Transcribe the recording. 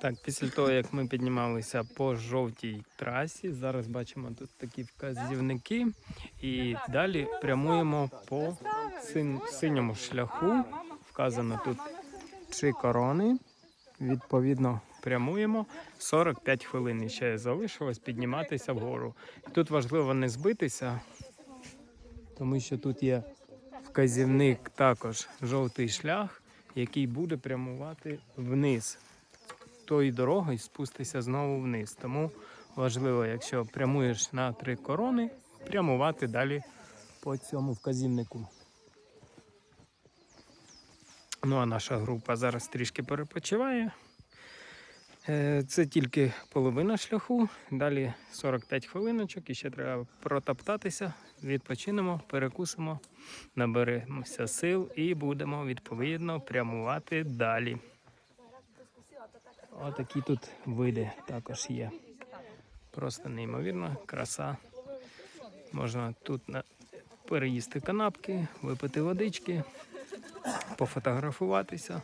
Так, після того, як ми піднімалися по жовтій трасі, зараз бачимо тут такі вказівники, і далі прямуємо по син- синьому шляху. Вказано тут три корони. Відповідно, прямуємо 45 хвилин. Ще залишилось підніматися вгору. Тут важливо не збитися, тому що тут є вказівник також жовтий шлях, який буде прямувати вниз тої дороги і спустися знову вниз. Тому важливо, якщо прямуєш на три корони, прямувати далі по цьому вказівнику. Ну а наша група зараз трішки перепочиває. Е, Це тільки половина шляху. Далі 45 хвилиночок і ще треба протоптатися. Відпочинемо, перекусимо, наберемося сил і будемо відповідно прямувати далі. Отакі тут види також є. Просто неймовірна краса. Можна тут на... переїсти канапки, випити водички, пофотографуватися.